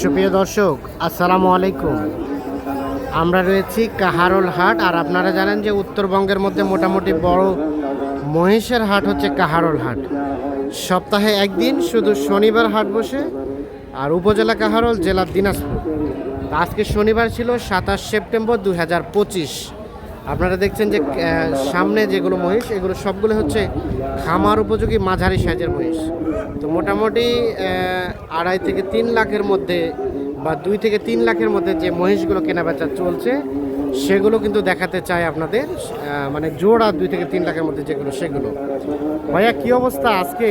সুপ্রিয় দর্শক, আসসালামু আলাইকুম। আমরা রয়েছি কাহারোল হাট, আর আপনারা জানেন যে উত্তরবঙ্গের মধ্যে মোটামুটি বড় মহিষের হাট হচ্ছে কাহারোল হাট। সপ্তাহে একদিন শুধু শনিবার হাট বসে, আর উপজেলা কাহারোল, জেলা দিনাজপুর। আজকে শনিবার ছিল সাতাশ সেপ্টেম্বর দু হাজার পঁচিশ। আপনারা দেখছেন যে সামনে যেগুলো মহিষ, এগুলো সবগুলো হচ্ছে খামার উপযোগী মাঝারি সাইজের মহিষ। তো মোটামুটি আড়াই থেকে তিন লাখের মধ্যে বা দুই থেকে তিন লাখের মধ্যে যে মহিষগুলো কেনাবেচা চলছে, সেগুলো কিন্তু দেখাতে চাই আপনাদের। মানে জোড়া দুই থেকে তিন লাখের মধ্যে যেগুলো, সেগুলো। ভাইয়া, কি অবস্থা আজকে?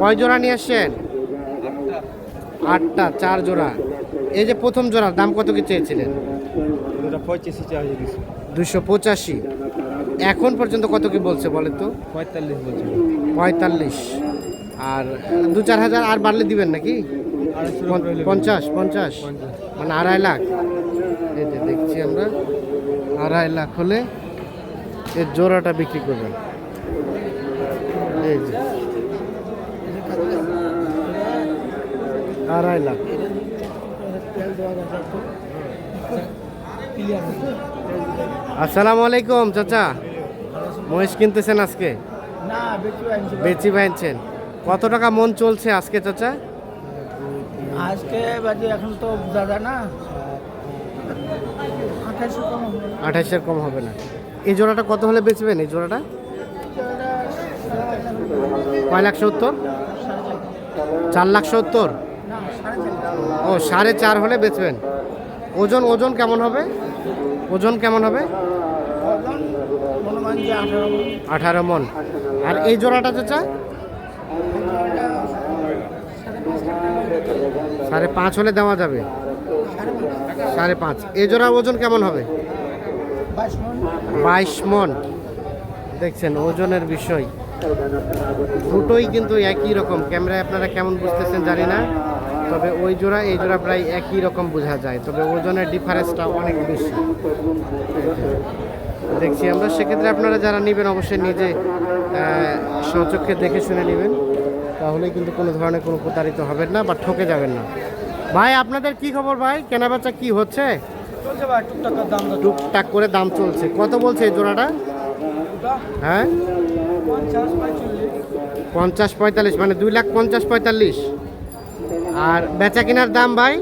কয় জোড়া নিয়ে আসছেন? আটটা, চার জোড়া। এই যে প্রথম জোড়ার দাম কত কি চেয়েছিলেন? দুশো পঁচাশি। এখন পর্যন্ত কত কি বলছে বলেন তো? পঁয়তাল্লিশ বলছি। পঁয়তাল্লিশ। আর দু চার হাজার আর বাড়লে দিবেন নাকি? পঞ্চাশ? পঞ্চাশ। মানে আড়াই লাখ। এই যে দেখছি আমরা। আড়াই লাখ হলে এর জোড়াটা বিক্রি করবেন। এই যে। আড়াই লাখ। আসসালামু আলাইকুম চাচা। মহিষ কিনতেছেন আজকে? বেচি ভাইছেন কত টাকা মন চলছে আজকে চাচা? আজকে বাজে এখন তো দাদা না। কম হবে। না। আঠাশের কম হবে না। এই জোড়াটা কত হলে বেচবেন এই জোড়াটা? কয় লাখ সত্তর? চার লাখ সত্তর? ও সাড়ে চার হলে বেচবেন। ওজন ওজন কেমন হবে? ওজন কেমন হবে? আঠারো মন। আর এই জোড়াটা চাচা সাড়ে পাঁচ হলে দেওয়া যাবে। সাড়ে পাঁচ। এই জোড়া ওজন কেমন হবে? বাইশ মন। দেখছেন, ওজনের বিষয়। দুটোই কিন্তু একই রকম। ক্যামেরায় আপনারা কেমন বুঝতেছেন জানি না। তবে ওই জোড়া এই জোড়া প্রায় একই রকম বোঝা যায় তবে ওজনের ডিফারেন্সটা অনেক বেশি। দেখছি আমরা সেক্ষেত্রে আপনারা যারা নেবেন অবশ্যই নিজে আহ, স্বচক্ষে দেখে শুনে নেবেন। তাহলে কিন্তু কোনো ধরনের কোনো প্রতারিত হবেন না বা ঠকে যাবেন না। ভাই আপনাদের কি খবর ভাই? কেনাবেচা কি হচ্ছে? টুকটাক করে দাম চলছে। কত বলছে এই জোড়াটা? হ্যাঁ? পঞ্চাশ পঁয়তাল্লিশ মানে দুই লাখ পঞ্চাশ পঁয়তাল্লিশ। আর বেচা কেনার দাম ভাই?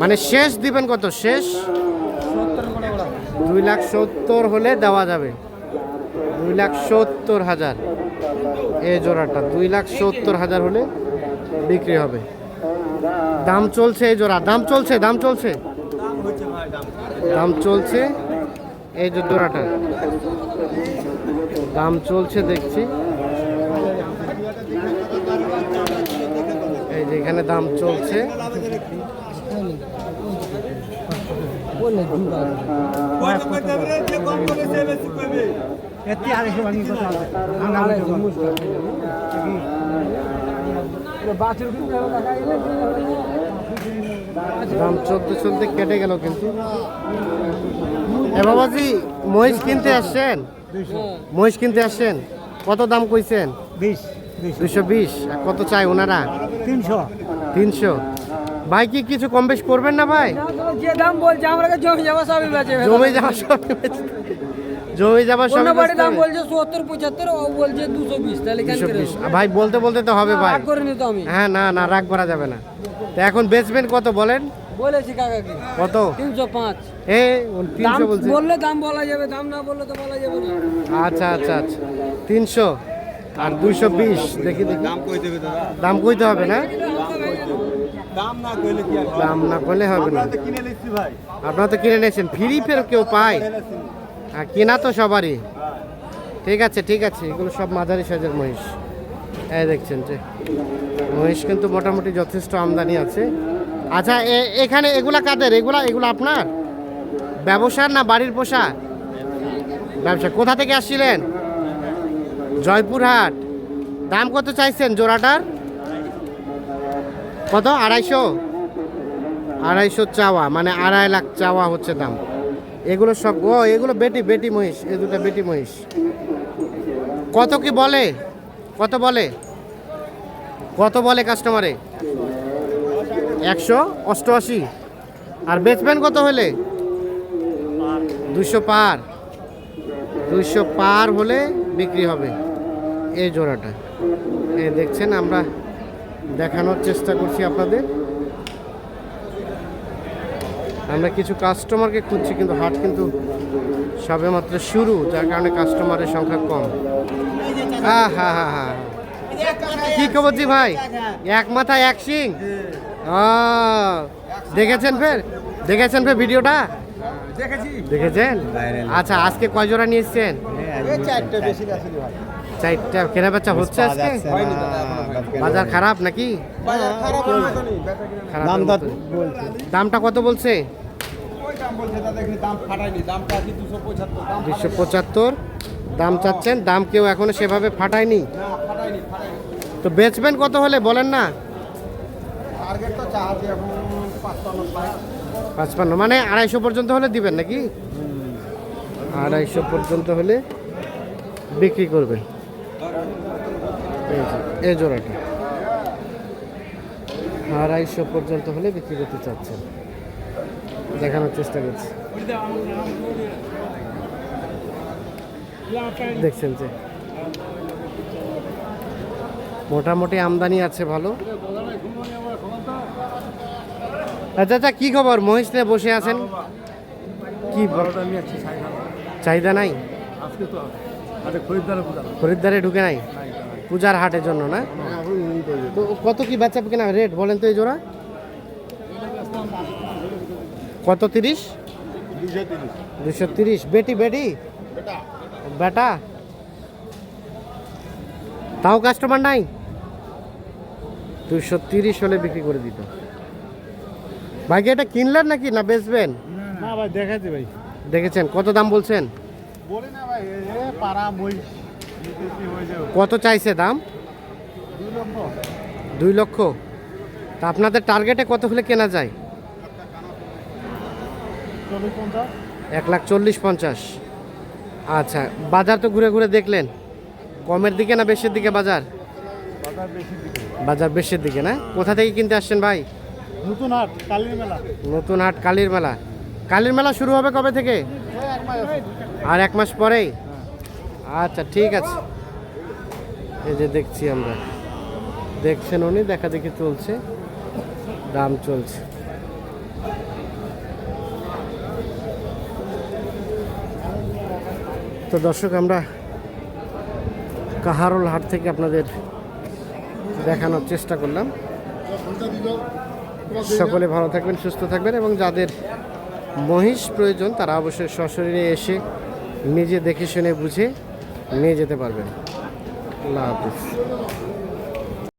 মানে শেষ দিবেন কত? শেষ? দুই লাখ সত্তর হলে দেওয়া যাবে। দুই লাখ সত্তর হাজার। এই জোড়াটা দুই লাখ সত্তর হাজার হলে বিক্রি হবে। দাম চলছে এই জোড়া। দাম চলছে দাম চলছে? দাম চলছে। এই যে জোড়াটা। দাম চলছে দেখছি এই যে এখানে দাম চলছে। দাম চলতে চলতে কেটে গেল কিন্তু। এ বাবাজি মহিষ কিনতে আসছেন? মহিষ কিনতে আসছেন? কত দাম কইছেন? বিশ। দুশো বিশ। কত চাই ওনারা? তিনশো। তিনশো। ভাই কি কিছু কম বেশ করবেন না ভাই? যে দাম বলছে আমরা জমি যাব সবই বেঁচে জমে যাওয়া সব জমে যাবার সব অন্য বাড়ির দাম বলছে সত্তর পঁচাত্তর ও বলছে দুশো বিশ। তাহলে কেন করে ভাই বলতে বলতে তো হবে ভাই। রাগ করে নি তো আমি হ্যাঁ না না রাগ করা যাবে না। তো এখন বেচবেন কত বলেন? বলেছি কাকাকে। কত? তিনশো পাঁচ। এ দাম তিনশো বলছে। বললে দাম বলা যাবে দাম না বললে তো বলা যাবে না। আচ্ছা আচ্ছা আচ্ছা। তিনশো। আর দুইশো বিশ দেখি দাম কইতে হবে না? দাম না করলে হবে? না আপনারা তো কিনে নিয়েছেন। ফ্রি ফের কেউ পায়? হ্যাঁ কেনা তো সবারই। ঠিক আছে ঠিক আছে এগুলো সব মাঝারি সাইজের মহিষ। এই দেখছেন যে মহিষ কিন্তু মোটামুটি যথেষ্ট আমদানি আছে। আচ্ছা এখানে এগুলা কাদের? এগুলা এগুলো আপনার? ব্যবসার না বাড়ির পোষা? ব্যবসা কোথা থেকে আসছিলেন? জয়পুরহাট। দাম কত চাইছেন জোড়াটার? কত? আড়াইশো? আড়াইশো চাওয়া মানে আড়াই লাখ চাওয়া হচ্ছে দাম। এগুলো সব, ও, এগুলো বেটি বেটি মহিষ এ দুটো বেটি মহিষ। কত কি বলে? কত বলে? কত বলে কাস্টমারে? একশো অষ্টআশি। আর বেচবেন কত হলে? দুশো পার। দুশো পার হলে বিক্রি হবে এই জোড়াটা। এই দেখছেন আমরা দেখানোর চেষ্টা করছি আপনাদের। আমরা কিছু কাস্টমারকে খুঁজছি কিন্তু হাট কিন্তু সবেমাত্র শুরু যার কারণে কাস্টমারের সংখ্যা কম। হ্যাঁ হ্যাঁ হ্যাঁ হ্যাঁ কি খবর জি ভাই? এক মাথায় এক সিং দেখেছেন ফের? দেখেছেন ফের ভিডিওটা? দেখেছেন? আচ্ছা আজকে কয় জোড়া নিয়ে এসছেন? চারটা কেনা বেচা হচ্ছে আজকে? বাজার খারাপ নাকি? দাম দামটা কত বলছে? দুশো পঁচাত্তর দাম চাচ্ছেন দাম কেউ এখনও সেভাবে ফাটায়নি? তো বেচবেন কত হলে বলেন না? পাঁচপান্ন মানে আড়াইশো পর্যন্ত হলে দিবেন নাকি? আড়াইশো পর্যন্ত হলে বিক্রি করবেন এই জোড়াটা। আড়াইশো পর্যন্ত হলে বিক্রি করতে চাচ্ছেন। দেখানোর চেষ্টা করছি। দেখছেন যে মোটামুটি আমদানি আছে ভালো। আচ্ছা আচ্ছা কি খবর? মহিষ নিয়ে বসে আছেন? কি চাহিদা নাই। খরিদ্দারে ঢুকে নাই? পূজার হাটের জন্য না? তো কত কি বেচা কিনা রেট বলেন তো এই জোড়া। কত তিরিশ? দুশো তিরিশ। বেটি বেটি? বেটা? তাও কাস্টমার নাই? দুশো তিরিশ হলে বিক্রি করে দিত। বাইকি এটা কিনলেন নাকি না বেচবেন? না ভাই দেখাচ্ছি ভাই। দেখেছেন? কত দাম বলছেন? কত চাইছে দাম? দুই লক্ষ। তা আপনাদের টার্গেটে কত হলে কেনা যায়? এক লাখ চল্লিশ পঞ্চাশ। আচ্ছা বাজার তো ঘুরে ঘুরে দেখলেন। কমের দিকে না বেশির দিকে বাজার? বাজার বেশির দিকে না? কোথা থেকে কিনতে আসছেন ভাই? নতুন হাট কালীর মেলা। নতুন হাট কালীর মেলা। কালীর মেলা শুরু হবে কবে থেকে। আর এক মাস পরেই? আচ্ছা ঠিক আছে। এই যে দেখছি আমরা। দেখছেন উনি, দেখা দেখি চলছে। দাম চলছে। তো দর্শক, আমরা কাহারোল হাট থেকে আপনাদের দেখানোর চেষ্টা করলাম। সকলে ভালো থাকবেন, সুস্থ থাকবেন এবং যাদের মহিষ প্রয়োজন, তারা অবশ্যই সশরীরে এসে নিজে দেখে শুনে বুঝে নিয়ে যেতে পারবেন। আল্লাহ হাফিজ।